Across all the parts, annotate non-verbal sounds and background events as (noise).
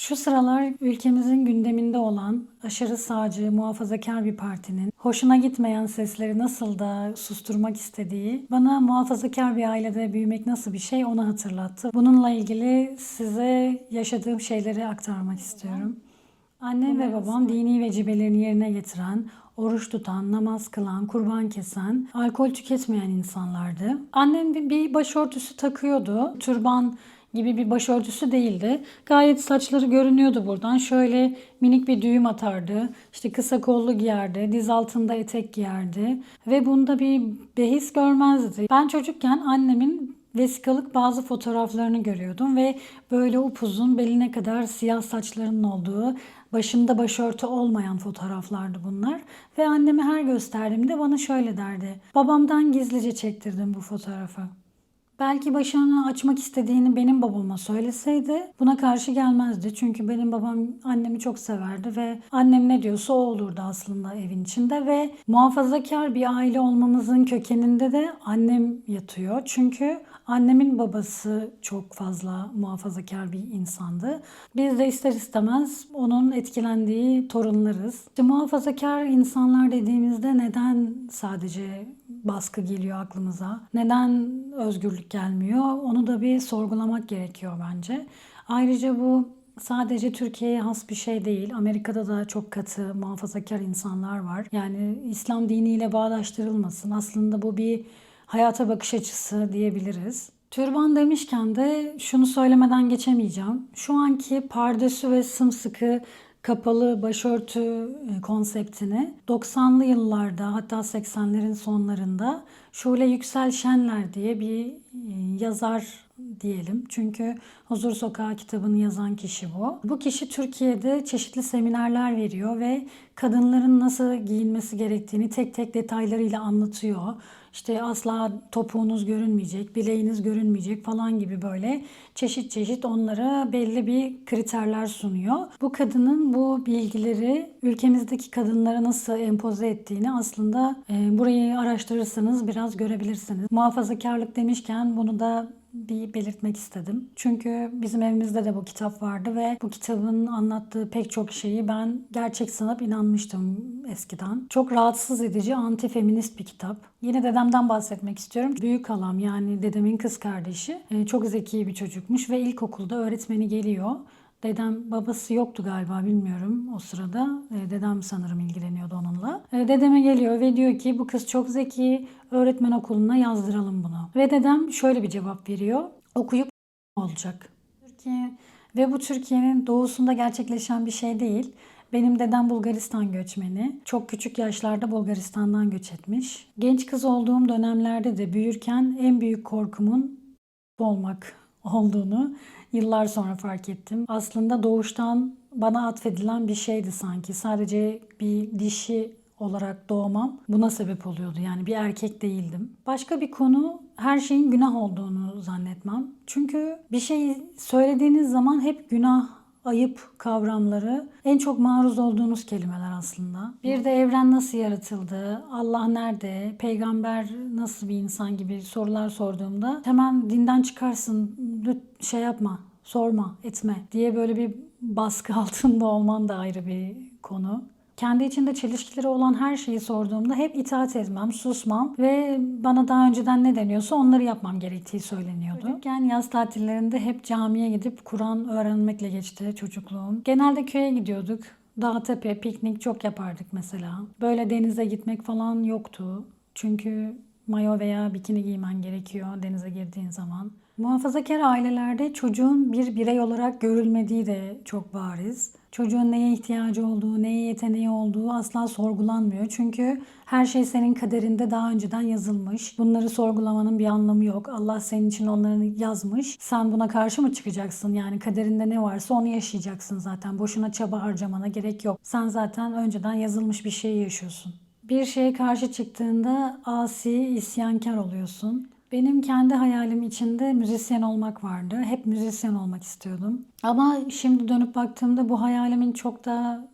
Şu sıralar ülkemizin gündeminde olan aşırı sağcı, muhafazakar bir partinin hoşuna gitmeyen sesleri nasıl da susturmak istediği, bana muhafazakar bir ailede büyümek nasıl bir şey onu hatırlattı. Bununla ilgili size yaşadığım şeyleri aktarmak istiyorum. Annem ve babam dini vecibelerini yerine getiren, oruç tutan, namaz kılan, kurban kesen, alkol tüketmeyen insanlardı. Annem bir- bir başörtüsü takıyordu. Türban gibi bir başörtüsü değildi. Gayet saçları görünüyordu buradan. Şöyle minik bir düğüm atardı. İşte kısa kollu giyerdi. Diz altında etek giyerdi. Ve bunda bir behis görmezdi. Ben çocukken annemin vesikalık bazı fotoğraflarını görüyordum ve böyle upuzun beline kadar siyah saçlarının olduğu, başında başörtü olmayan fotoğraflardı bunlar. Ve anneme her gösterdiğimde bana şöyle derdi. Babamdan gizlice çektirdim bu fotoğrafı. Belki başını açmak istediğini benim babama söyleseydi buna karşı gelmezdi. Çünkü benim babam annemi çok severdi ve annem ne diyorsa o olurdu aslında evin içinde ve muhafazakar bir aile olmamızın kökeninde de annem yatıyor. Çünkü annemin babası çok fazla muhafazakar bir insandı. Biz de ister istemez onun etkilendiği torunlarız. İşte muhafazakar insanlar dediğimizde neden sadece baskı geliyor aklımıza? Neden özgürlük gelmiyor? Onu da bir sorgulamak gerekiyor bence. Ayrıca bu sadece Türkiye'ye has bir şey değil. Amerika'da da çok katı, muhafazakar insanlar var. Yani İslam diniyle bağdaştırılmasın. Aslında bu bir hayata bakış açısı diyebiliriz. Türban demişken de şunu söylemeden geçemeyeceğim. Şu anki pardesü ve sımsıkı kapalı başörtü e, konseptini 90'lı yıllarda hatta 80'lerin sonlarında Şule Yüksel Şenler diye bir e, yazar diyelim. Çünkü Huzur Sokağı kitabını yazan kişi bu. Bu kişi Türkiye'de çeşitli seminerler veriyor ve kadınların nasıl giyinmesi gerektiğini tek tek detaylarıyla anlatıyor. İşte asla topuğunuz görünmeyecek, bileğiniz görünmeyecek falan gibi böyle çeşit çeşit onlara belli bir kriterler sunuyor. Bu kadının bu bilgileri ülkemizdeki kadınlara nasıl empoze ettiğini aslında e, burayı araştırırsanız biraz görebilirsiniz. Muhafazakarlık demişken bunu da bir belirtmek istedim. Çünkü bizim evimizde de bu kitap vardı ve bu kitabın anlattığı pek çok şeyi ben gerçek sanıp inanmıştım eskiden. Çok rahatsız edici, anti-feminist bir kitap. Yine dedemden bahsetmek istiyorum. Büyük halam yani dedemin kız kardeşi e, çok zeki bir çocukmuş ve ilkokulda öğretmeni geliyor. Dedem babası yoktu galiba bilmiyorum o sırada. E, dedem sanırım ilgileniyordu onunla. E, dedeme geliyor ve diyor ki bu kız çok zeki öğretmen okuluna yazdıralım bunu. Ve dedem şöyle bir cevap veriyor. Okuyup olacak. Türkiye ve bu Türkiye'nin doğusunda gerçekleşen bir şey değil. Benim dedem Bulgaristan göçmeni. Çok küçük yaşlarda Bulgaristan'dan göç etmiş. Genç kız olduğum dönemlerde de büyürken en büyük korkumun olmak olduğunu yıllar sonra fark ettim. Aslında doğuştan bana atfedilen bir şeydi sanki. Sadece bir dişi olarak doğmam buna sebep oluyordu. Yani bir erkek değildim. Başka bir konu her şeyin günah olduğunu zannetmem. Çünkü bir şey söylediğiniz zaman hep günah ayıp kavramları en çok maruz olduğunuz kelimeler aslında. Bir de evren nasıl yaratıldı, Allah nerede, peygamber nasıl bir insan gibi sorular sorduğumda hemen dinden çıkarsın, şey yapma, sorma, etme diye böyle bir baskı (laughs) altında olman da ayrı bir konu. Kendi içinde çelişkileri olan her şeyi sorduğumda hep itaat etmem, susmam ve bana daha önceden ne deniyorsa onları yapmam gerektiği söyleniyordu. Çocukken yaz tatillerinde hep camiye gidip Kur'an öğrenmekle geçti çocukluğum. Genelde köye gidiyorduk. Dağ tepe, piknik çok yapardık mesela. Böyle denize gitmek falan yoktu. Çünkü mayo veya bikini giymen gerekiyor denize girdiğin zaman. Muhafazakar ailelerde çocuğun bir birey olarak görülmediği de çok bariz. Çocuğun neye ihtiyacı olduğu, neye yeteneği olduğu asla sorgulanmıyor. Çünkü her şey senin kaderinde daha önceden yazılmış. Bunları sorgulamanın bir anlamı yok. Allah senin için onları yazmış. Sen buna karşı mı çıkacaksın? Yani kaderinde ne varsa onu yaşayacaksın zaten. Boşuna çaba harcamana gerek yok. Sen zaten önceden yazılmış bir şeyi yaşıyorsun. Bir şeye karşı çıktığında asi, isyankar oluyorsun. Benim kendi hayalim içinde müzisyen olmak vardı. Hep müzisyen olmak istiyordum. Ama şimdi dönüp baktığımda bu hayalimin çok da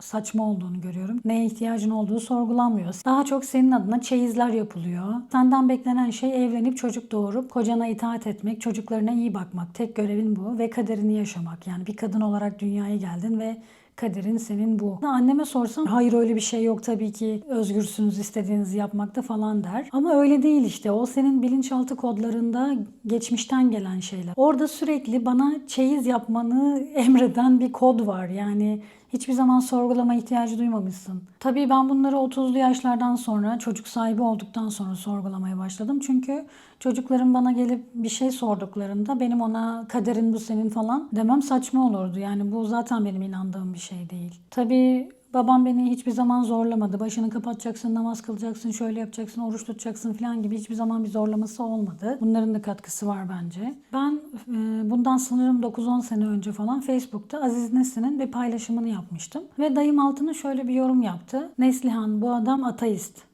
saçma olduğunu görüyorum. Neye ihtiyacın olduğu sorgulanmıyor. Daha çok senin adına çeyizler yapılıyor. Senden beklenen şey evlenip çocuk doğurup kocana itaat etmek, çocuklarına iyi bakmak. Tek görevin bu ve kaderini yaşamak. Yani bir kadın olarak dünyaya geldin ve kaderin senin bu. Anneme sorsam hayır öyle bir şey yok tabii ki özgürsünüz istediğinizi yapmakta falan der. Ama öyle değil işte o senin bilinçaltı kodlarında geçmişten gelen şeyler. Orada sürekli bana çeyiz yapmanı (laughs) emreden bir kod var yani hiçbir zaman sorgulama ihtiyacı duymamışsın. Tabii ben bunları 30'lu yaşlardan sonra çocuk sahibi olduktan sonra sorgulamaya başladım. Çünkü çocuklarım bana gelip bir şey sorduklarında benim ona kaderin bu senin falan demem saçma olurdu. Yani bu zaten benim inandığım bir şey değil. Tabii Babam beni hiçbir zaman zorlamadı. Başını kapatacaksın, namaz kılacaksın, şöyle yapacaksın, oruç tutacaksın falan gibi hiçbir zaman bir zorlaması olmadı. Bunların da katkısı var bence. Ben e, bundan sanırım 9-10 sene önce falan Facebook'ta Aziz Nesin'in bir paylaşımını yapmıştım. Ve dayım altına şöyle bir yorum yaptı. Neslihan bu adam ateist.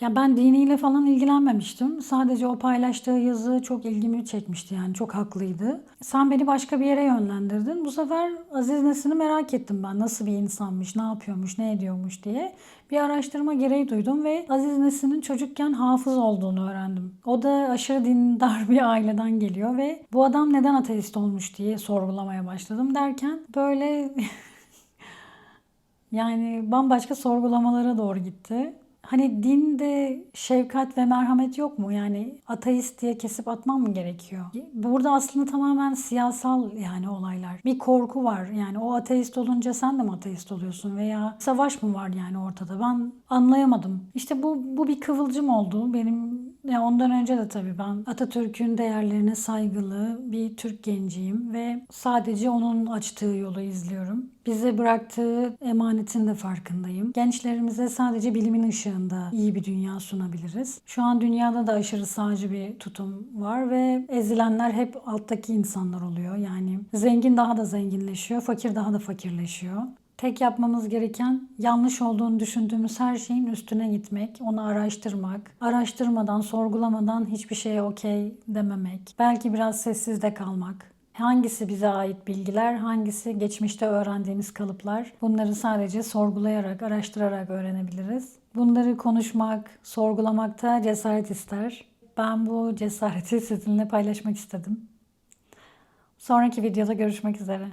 Ya ben diniyle falan ilgilenmemiştim. Sadece o paylaştığı yazı çok ilgimi çekmişti yani çok haklıydı. Sen beni başka bir yere yönlendirdin. Bu sefer Aziz Nesin'i merak ettim ben. Nasıl bir insanmış, ne yapıyormuş, ne ediyormuş diye. Bir araştırma gereği duydum ve Aziz Nesin'in çocukken hafız olduğunu öğrendim. O da aşırı dindar bir aileden geliyor ve bu adam neden ateist olmuş diye sorgulamaya başladım derken böyle (laughs) yani bambaşka sorgulamalara doğru gitti. Hani dinde şefkat ve merhamet yok mu? Yani ateist diye kesip atmam mı gerekiyor? Burada aslında tamamen siyasal yani olaylar. Bir korku var. Yani o ateist olunca sen de mi ateist oluyorsun? Veya savaş mı var yani ortada? Ben anlayamadım. İşte bu, bu bir kıvılcım oldu. Benim ya ondan önce de tabii ben Atatürk'ün değerlerine saygılı bir Türk genciyim ve sadece onun açtığı yolu izliyorum. Bize bıraktığı emanetin de farkındayım. Gençlerimize sadece bilimin ışığında iyi bir dünya sunabiliriz. Şu an dünyada da aşırı sağcı bir tutum var ve ezilenler hep alttaki insanlar oluyor. Yani zengin daha da zenginleşiyor, fakir daha da fakirleşiyor. Tek yapmamız gereken yanlış olduğunu düşündüğümüz her şeyin üstüne gitmek, onu araştırmak, araştırmadan, sorgulamadan hiçbir şeye okey dememek, belki biraz sessiz de kalmak. Hangisi bize ait bilgiler, hangisi geçmişte öğrendiğimiz kalıplar? Bunları sadece sorgulayarak, araştırarak öğrenebiliriz. Bunları konuşmak, sorgulamakta cesaret ister. Ben bu cesareti sizinle paylaşmak istedim. Sonraki videoda görüşmek üzere.